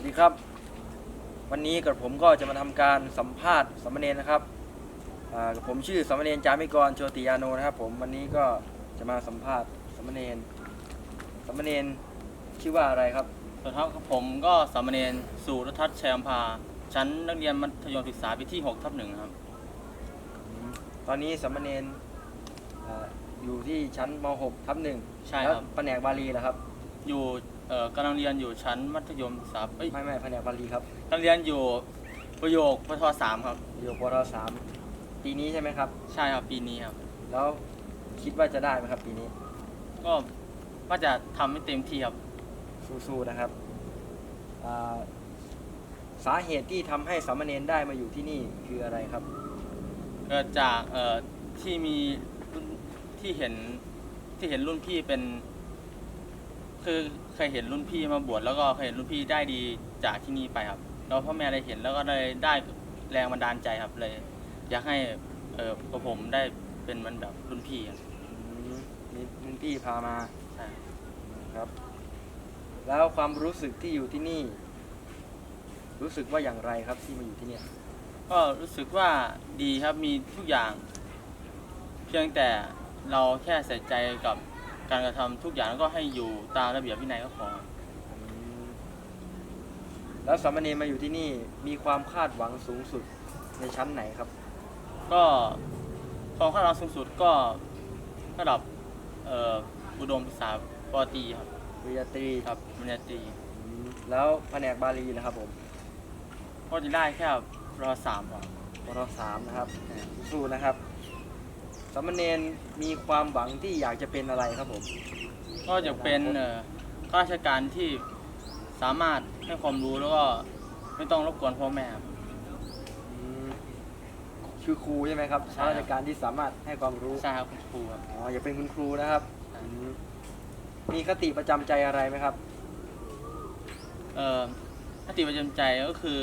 วัสดีครับ วันนี้กับผมก็จะมาทำการสัมภาษณ์สามเณรนะครับอ่ากับผมชื่อสามเณรจามิกรโชติยาโนนะครับ ผมวันนี้ก็จะมาสัมภาษณ์สามเณรสามเณรชื่อว่าอะไรครับสวัสดีครับผมก็สามเณรสุรทัศน์ชัยอำภาชั้นนักเรียนมัธยมศึกษาปีที่6ทับหนึ่งครับ ตอนนี้สามเณรอ่าอยู่ที่ชั้นม .6 ทับหนึ่งใช่แล้วครับแผนกบาลีเหรอครับ อยู่เอ่อกำลังเรียนอยู่ชั้นมัธยมศึกษาเอ้ยไม่ไม่แผนกบาลีครับกำลังเรียนอยู่ประโยคปทสามครับ อยู่ปรสามปีนี้ใช่ไหมครับ ใช่ครับปีนี้ครับ แล้วคิดว่าจะได้ไหมครับปีนี้ ก็ว่าจะทำให้เต็มที่ครับ สู้ๆนะครับอ่าสาเหตุที่ทำให้สามเณรได้มาอยู่ที่นี่คืออะไรครับ เกิดจากเอ่อที่มีรุ่นที่เห็นที่เห็นรุ่นพี่เป็น คือเคยเห็นรุ่นพี่มาบวชแล้วก็เคยเห็นรุ่นพี่ได้ดีจากที่นี่ไปครับแล้วพ่อแม่ได้เห็นแล้วก็ได้ได้แรงบันดาลใจครับเลย อยากให้เออกับผมได้เป็นเหมันแบบรุ่นพี่ครับอืมมีรุ่นพี่พามาใช่ครับ แล้วความรู้สึกที่อยู่ที่นี่ รู้สึกว่าอย่างไรครับที่มาอยู่ที่เนี่ยก็รู้สึกว่าดีครับมีทุกอย่าง เพียงแต่เราแค่ใส่ใจกับ การกระทำทุกอย่างแล้วก็ให้อยู่ตามระเบียบวินัยก็พออืมแล้วสามเณรมาอยู่ที่นี่มีความคาดหวังสูงสุดในชั้นไหนครับ ก็ความคาดหวังสูงสุดก็ระดับเอ่ออุดมศึกษาปอตรีครับปริญญาตรีครับปริญญาตรีอืมแล้วแผนกบาลีนะครับผมก็จะได้แค่รอสามครับ ปรสามนะครับสู้ๆนะครับ สามเณรมีความหวังที่อยากจะเป็นอะไรครับผม ก็จะเป็นเอ่อข้าราชการที่สามารถให้ความรู้แล้วก็ไม่ต้องรบกวนพ่อแม่ครับ อืมคือครูใช่ไหมครับใช่ข้าครับ ราชการที่สามารถให้ความรู้ ใช่ครับคุณครูครับ อ๋อ อย่าเป็นคุณครูนะครับอืมมีคติประจำใจอะไรไหมครับ เอ่อคติประจำใจก็คือ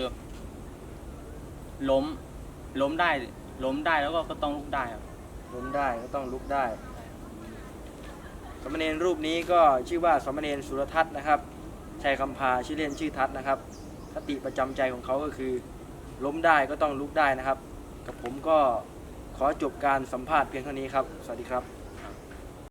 ล้มล้มได้ล้มได้แล้วก็ก็ต้องลุกได้ครับ ล้มได้ก็ต้องลุกได้สมเณรรูปนี้ก็ชื่อว่าสมเณรสุรทัศน์นะครับชัยคำพาชื่อเล่นชื่อทัศน์นะครับคติประจำใจของเขาก็คือ ล้มได้ก็ต้องลุกได้นะครับ กับผมก็ขอจบการสัมภาษณ์เพียงเท่านี้ครับ สวัสดีครับ